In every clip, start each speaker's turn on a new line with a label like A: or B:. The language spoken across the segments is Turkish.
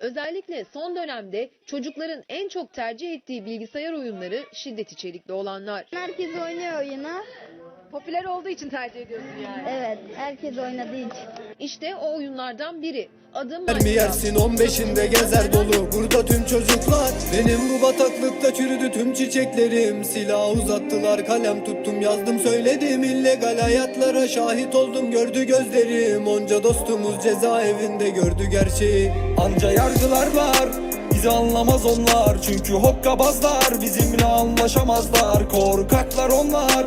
A: Özellikle son dönemde çocukların en çok tercih ettiği bilgisayar oyunları şiddet içerikli olanlar.
B: Herkes oynuyor oyunu.
A: Popüler olduğu için tercih ediyorsun yani.
B: Evet, herkes oynadığı için.
A: İşte o oyunlardan biri. Adı
C: Mi yersin? 15'inde gezer dolu. Burada tüm çocuklar. Benim bu bataklıkta çürüdü tüm çiçeklerim. Silah uzattılar kalem tuttum yazdım söyledim. İllegal hayatlara şahit oldum gördü gözlerim. Onca dostumuz cezaevinde gördü gerçeği. Anca yargılar var Bizi anlamaz onlar. Çünkü hokkabazlar Bizimle anlaşamazlar. Korkaklar onlar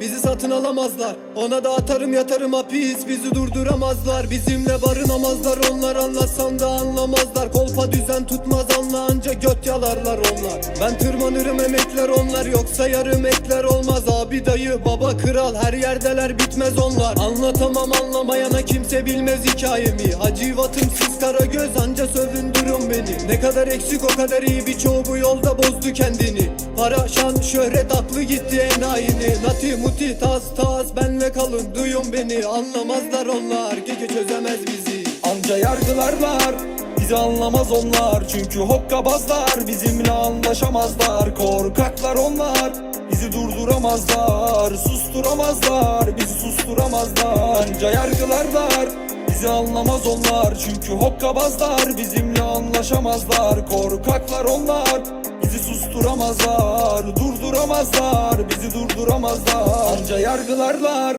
C: Bizi satın alamazlar. Ona da atarım yatarım hapis. Bizi durduramazlar. Bizimle barınamazlar. Onlar anlatsan da anlamazlar. Kolpa düzen tutmaz. Anla anca göt yalarlar onlar. Ben tırmanırım emekler onlar. Yoksa yarım ekler olmaz. Abi dayı baba kral. Her yerdeler bitmez onlar. Anlatamam anlamayana kimse bilmez hikayemi. Hacivatım siz kara göz anca Ne kadar eksik o kadar iyi. Birçoğu bu yolda bozdu kendini. Para şan şöhret aklı gitti enayini. Nati muti tas tas benle kalın duyun beni. Anlamazlar onlar gece çözemez bizi. Anca yargılarlar bizi anlamaz onlar. Çünkü hokkabazlar bizimle anlaşamazlar. Korkaklar onlar bizi durduramazlar. Susturamazlar bizi susturamazlar. Anca yargılarlar Bizi anlamaz onlar çünkü hokkabazlar. Bizimle anlaşamazlar korkaklar onlar. Bizi susturamazlar, durduramazlar, bizi durduramazlar Anca yargılarlar